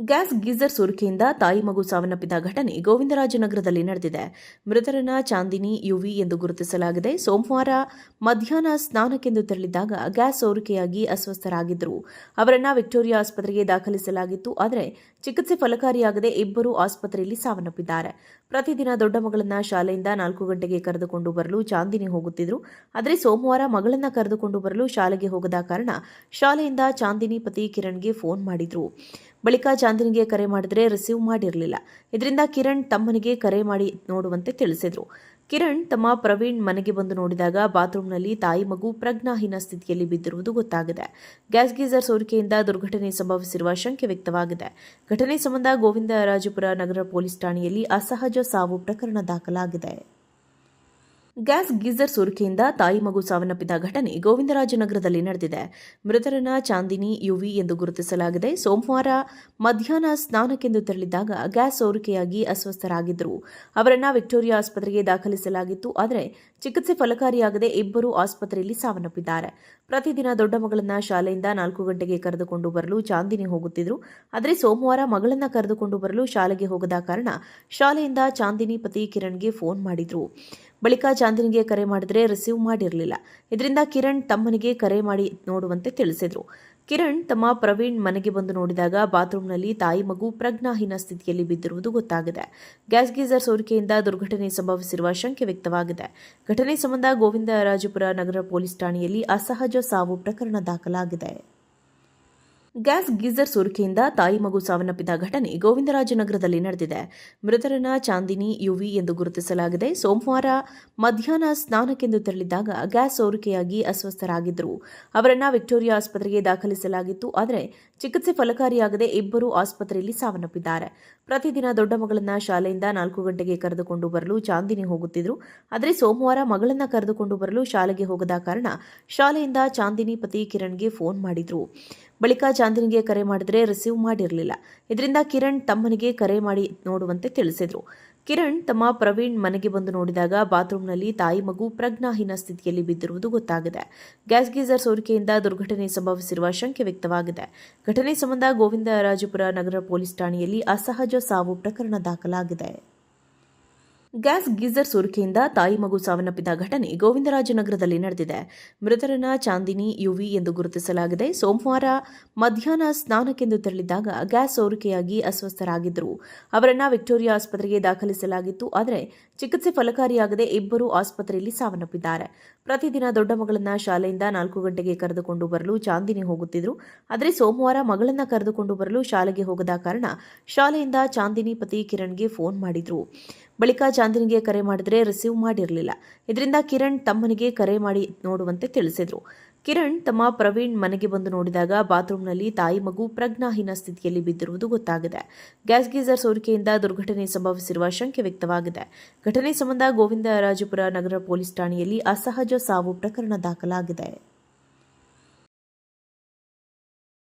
Gas geyser ಸೋರಿಕೆಯಿಂದ ತಾಯಿ ಮಗು ಸಾವನ್ನಪ್ಪಿದ ಘಟನೆ ಗೋವಿಂದರಾಜನಗರದಲ್ಲಿ ನಡೆದಿದೆ. ಮೃತರನ್ನ ಚಾಂದಿನಿ, ಯುವಿ ಎಂದು ಗುರುತಿಸಲಾಗಿದೆ. ಸೋಮವಾರ ಮಧ್ಯಾಹ್ನ ಸ್ನಾನಕ್ಕೆಂದು ತೆರಳಿದ್ದಾಗ ಗ್ಯಾಸ್ ಸೋರಿಕೆಯಾಗಿ ಅಸ್ವಸ್ಥರಾಗಿದ್ದರು. ಅವರನ್ನ ವಿಕ್ಟೋರಿಯಾ ಆಸ್ಪತ್ರೆಗೆ ದಾಖಲಿಸಲಾಗಿತ್ತು. ಆದರೆ ಚಿಕಿತ್ಸೆ ಫಲಕಾರಿಯಾಗದೆ ಇಬ್ಬರು ಆಸ್ಪತ್ರೆಯಲ್ಲಿ ಸಾವನ್ನಪ್ಪಿದ್ದಾರೆ. ಪ್ರತಿದಿನ ದೊಡ್ಡ ಮಗಳನ್ನ ಶಾಲೆಯಿಂದ ನಾಲ್ಕು ಗಂಟೆಗೆ ಕರೆದುಕೊಂಡು ಬರಲು ಚಾಂದಿನಿ ಹೋಗುತ್ತಿದ್ದರು. ಆದರೆ ಸೋಮವಾರ ಮಗಳನ್ನ ಕರೆದುಕೊಂಡು ಬರಲು ಶಾಲೆಗೆ ಹೋಗದ ಕಾರಣ ಶಾಲೆಯಿಂದ ಚಾಂದಿನಿ ಪತಿ ಕಿರಣ್ಗೆ ಫೋನ್ ಮಾಡಿದ್ರು. ಬಳಿಕ ಚಾಂದಿನಿಗೆ ಕರೆ ಮಾಡಿದರೆ ರಿಸೀವ್ ಮಾಡಿರಲಿಲ್ಲ. ಇದರಿಂದ ಕಿರಣ್ ತಮ್ಮನಿಗೆ ಕರೆ ಮಾಡಿ ನೋಡುವಂತೆ ತಿಳಿಸಿದರು. ಕಿರಣ್ ತಮ್ಮ ಪ್ರವೀಣ್ ಮನೆಗೆ ಬಂದು ನೋಡಿದಾಗ ಬಾತ್ರೂಮ್ನಲ್ಲಿ ತಾಯಿ ಮಗು ಪ್ರಜ್ಞಾಹೀನ ಸ್ಥಿತಿಯಲ್ಲಿ ಬಿದ್ದಿರುವುದು ಗೊತ್ತಾಗಿದೆ. ಗ್ಯಾಸ್ ಗೀಸರ್ ಸೋರಿಕೆಯಿಂದ ದುರ್ಘಟನೆ ಸಂಭವಿಸಿರುವ ಶಂಕೆ ವ್ಯಕ್ತವಾಗಿದೆ. ಘಟನೆ ಸಂಬಂಧ ಗೋವಿಂದರಾಜಪುರ ನಗರ ಪೊಲೀಸ್ ಠಾಣೆಯಲ್ಲಿ ಅಸಹಜ ಸಾವು ಪ್ರಕರಣ ದಾಖಲಾಗಿದೆ. ಗ್ಯಾಸ್ ಗೀಸರ್ ಸೋರಿಕೆಯಿಂದ ತಾಯಿ ಮಗು ಸಾವನ್ನಪ್ಪಿದ ಘಟನೆ ಗೋವಿಂದರಾಜನಗರದಲ್ಲಿ ನಡೆದಿದೆ. ಮೃತರನ್ನ ಚಾಂದಿನಿ, ಯುವಿ ಎಂದು ಗುರುತಿಸಲಾಗಿದೆ. ಸೋಮವಾರ ಮಧ್ಯಾಹ್ನ ಸ್ನಾನಕ್ಕೆಂದು ತೆರಳಿದ್ದಾಗ ಗ್ಯಾಸ್ ಸೋರಿಕೆಯಾಗಿ ಅಸ್ವಸ್ಥರಾಗಿದ್ದರು. ಅವರನ್ನು ವಿಕ್ಟೋರಿಯಾ ಆಸ್ಪತ್ರೆಗೆ ದಾಖಲಿಸಲಾಗಿತ್ತು. ಆದರೆ ಚಿಕಿತ್ಸೆ ಫಲಕಾರಿಯಾಗದೆ ಇಬ್ಬರು ಆಸ್ಪತ್ರೆಯಲ್ಲಿ ಸಾವನ್ನಪ್ಪಿದ್ದಾರೆ. ಪ್ರತಿದಿನ ದೊಡ್ಡ ಮಗಳನ್ನ ಶಾಲೆಯಿಂದ ನಾಲ್ಕು ಗಂಟೆಗೆ ಕರೆದುಕೊಂಡು ಬರಲು ಚಾಂದಿನಿ ಹೋಗುತ್ತಿದ್ದರು. ಆದರೆ ಸೋಮವಾರ ಮಗಳನ್ನ ಕರೆದುಕೊಂಡು ಬರಲು ಶಾಲೆಗೆ ಹೋಗದ ಕಾರಣ ಶಾಲೆಯಿಂದ ಚಾಂದಿನಿ ಪತಿ ಕಿರಣ್ಗೆ ಫೋನ್ ಮಾಡಿದ್ರು. ಬಳಿಕ ಚಾಂದಿನಿಗೆ ಕರೆ ಮಾಡಿದರೆ ರಿಸೀವ್ ಮಾಡಿರಲಿಲ್ಲ. ಇದರಿಂದ ಕಿರಣ್ ತಮ್ಮನಿಗೆ ಕರೆ ಮಾಡಿ ನೋಡುವಂತೆ ತಿಳಿಸಿದರು. ಕಿರಣ್ ತಮ್ಮ ಪ್ರವೀಣ್ ಮನೆಗೆ ಬಂದು ನೋಡಿದಾಗ ಬಾತ್ರೂಮ್ನಲ್ಲಿ ತಾಯಿ ಮಗು ಪ್ರಜ್ಞಾಹೀನ ಸ್ಥಿತಿಯಲ್ಲಿ ಬಿದ್ದಿರುವುದು ಗೊತ್ತಾಗಿದೆ. ಗ್ಯಾಸ್ ಗೀಸರ್ ಸೋರಿಕೆಯಿಂದ ದುರ್ಘಟನೆ ಸಂಭವಿಸಿರುವ ಶಂಕೆ ವ್ಯಕ್ತವಾಗಿದೆ. ಘಟನೆ ಸಂಬಂಧ ಗೋವಿಂದರಾಜಪುರ ನಗರ ಪೊಲೀಸ್ ಠಾಣೆಯಲ್ಲಿ ಅಸಹಜ ಸಾವು ಪ್ರಕರಣ ದಾಖಲಾಗಿದೆ. ಗ್ಯಾಸ್ ಗೀಸರ್ ಸೋರಿಕೆಯಿಂದ ತಾಯಿ ಮಗು ಸಾವನ್ನಪ್ಪಿದ ಘಟನೆ ಗೋವಿಂದರಾಜನಗರದಲ್ಲಿ ನಡೆದಿದೆ. ಮೃತರನ್ನ ಚಾಂದಿನಿ, ಯುವಿ ಎಂದು ಗುರುತಿಸಲಾಗಿದೆ. ಸೋಮವಾರ ಮಧ್ಯಾಹ್ನ ಸ್ನಾನಕ್ಕೆಂದು ತೆರಳಿದ್ದಾಗ ಗ್ಯಾಸ್ ಸೋರಿಕೆಯಾಗಿ ಅಸ್ವಸ್ಥರಾಗಿದ್ದರು. ಅವರನ್ನು ವಿಕ್ಟೋರಿಯಾ ಆಸ್ಪತ್ರೆಗೆ ದಾಖಲಿಸಲಾಗಿತ್ತು. ಆದರೆ ಚಿಕಿತ್ಸೆ ಫಲಕಾರಿಯಾಗದೆ ಇಬ್ಬರು ಆಸ್ಪತ್ರೆಯಲ್ಲಿ ಸಾವನ್ನಪ್ಪಿದ್ದಾರೆ. ಪ್ರತಿದಿನ ದೊಡ್ಡ ಮಗಳನ್ನ ಶಾಲೆಯಿಂದ ನಾಲ್ಕು ಗಂಟೆಗೆ ಕರೆದುಕೊಂಡು ಬರಲು ಚಾಂದಿನಿ ಹೋಗುತ್ತಿದ್ದರು. ಆದರೆ ಸೋಮವಾರ ಮಗಳನ್ನ ಕರೆದುಕೊಂಡು ಬರಲು ಶಾಲೆಗೆ ಹೋಗದ ಕಾರಣ ಶಾಲೆಯಿಂದ ಚಾಂದಿನಿ ಪತಿ ಕಿರಣ್ಗೆ ಫೋನ್ ಮಾಡಿದ್ರು. ಬಳಿಕ ಚಾಂದಿನಿಗೆ ಕರೆ ಮಾಡಿದರೆ ರಿಸೀವ್ ಮಾಡಿರಲಿಲ್ಲ. ಇದರಿಂದ ಕಿರಣ್ ತಮ್ಮನಿಗೆ ಕರೆ ಮಾಡಿ ನೋಡುವಂತೆ ತಿಳಿಸಿದರು. ಕಿರಣ್ ತಮ್ಮ ಪ್ರವೀಣ್ ಮನೆಗೆ ಬಂದು ನೋಡಿದಾಗ ಬಾತ್ರೂಮ್ನಲ್ಲಿ ತಾಯಿ ಮಗು ಪ್ರಜ್ಞಾಹೀನ ಸ್ಥಿತಿಯಲ್ಲಿ ಬಿದ್ದಿರುವುದು ಗೊತ್ತಾಗಿದೆ. ಗ್ಯಾಸ್ ಗೀಸರ್ ಸೋರಿಕೆಯಿಂದ ದುರ್ಘಟನೆ ಸಂಭವಿಸಿರುವ ಶಂಕೆ ವ್ಯಕ್ತವಾಗಿದೆ. ಘಟನೆ ಸಂಬಂಧ ಗೋವಿಂದರಾಜಪುರ ನಗರ ಪೊಲೀಸ್ ಠಾಣೆಯಲ್ಲಿ ಅಸಹಜ ಸಾವು ಪ್ರಕರಣ ದಾಖಲಾಗಿದೆ. ಗ್ಯಾಸ್ ಗೀಸರ್ ಸೋರಿಕೆಯಿಂದ ತಾಯಿ ಮಗು ಸಾವನ್ನಪ್ಪಿದ ಘಟನೆ ಗೋವಿಂದರಾಜನಗರದಲ್ಲಿ ನಡೆದಿದೆ. ಮೃತರನ್ನ ಚಾಂದಿನಿ, ಯುವಿ ಎಂದು ಗುರುತಿಸಲಾಗಿದೆ. ಸೋಮವಾರ ಮಧ್ಯಾಹ್ನ ಸ್ನಾನಕ್ಕೆಂದು ತೆರಳಿದ್ದಾಗ ಗ್ಯಾಸ್ ಸೋರಿಕೆಯಾಗಿ ಅಸ್ವಸ್ಥರಾಗಿದ್ದರು. ಅವರನ್ನು ವಿಕ್ಟೋರಿಯಾ ಆಸ್ಪತ್ರೆಗೆ ದಾಖಲಿಸಲಾಗಿತ್ತು. ಆದರೆ ಚಿಕಿತ್ಸೆ ಫಲಕಾರಿಯಾಗದೆ ಇಬ್ಬರು ಆಸ್ಪತ್ರೆಯಲ್ಲಿ ಸಾವನ್ನಪ್ಪಿದ್ದಾರೆ. ಪ್ರತಿದಿನ ದೊಡ್ಡ ಮಗಳನ್ನ ಶಾಲೆಯಿಂದ ನಾಲ್ಕು ಗಂಟೆಗೆ ಕರೆದುಕೊಂಡು ಬರಲು ಚಾಂದಿನಿ ಹೋಗುತ್ತಿದ್ದರು. ಆದರೆ ಸೋಮವಾರ ಮಗಳನ್ನ ಕರೆದುಕೊಂಡು ಬರಲು ಶಾಲೆಗೆ ಹೋಗದ ಕಾರಣ ಶಾಲೆಯಿಂದ ಚಾಂದಿನಿ ಪತಿ ಕಿರಣ್ಗೆ ಫೋನ್ ಮಾಡಿದ್ರು. ಬಳಿಕ ಚಾಂದಿನಿಗೆ ಕರೆ ಮಾಡಿದರೆ ರಿಸೀವ್ ಮಾಡಿರಲಿಲ್ಲ. ಇದರಿಂದ ಕಿರಣ್ ತಮ್ಮನಿಗೆ ಕರೆ ಮಾಡಿ ನೋಡುವಂತೆ ತಿಳಿಸಿದರು. ಕಿರಣ್ ತಮ್ಮ ಪ್ರವೀಣ್ ಮನೆಗೆ ಬಂದು ನೋಡಿದಾಗ ಬಾತ್ರೂಮ್ನಲ್ಲಿ ತಾಯಿ ಮಗು ಪ್ರಜ್ಞಾಹೀನ ಸ್ಥಿತಿಯಲ್ಲಿ ಬಿದ್ದಿರುವುದು ಗೊತ್ತಾಗಿದೆ. ಗ್ಯಾಸ್ ಗೀಸರ್ ಸೋರಿಕೆಯಿಂದ ದುರ್ಘಟನೆ ಸಂಭವಿಸಿರುವ ಶಂಕೆ ವ್ಯಕ್ತವಾಗಿದೆ. ಘಟನೆ ಸಂಬಂಧ ಗೋವಿಂದರಾಜಪುರ ನಗರ ಪೊಲೀಸ್ ಠಾಣೆಯಲ್ಲಿ ಅಸಹಜ ಸಾವು ಪ್ರಕರಣ ದಾಖಲಾಗಿದೆ.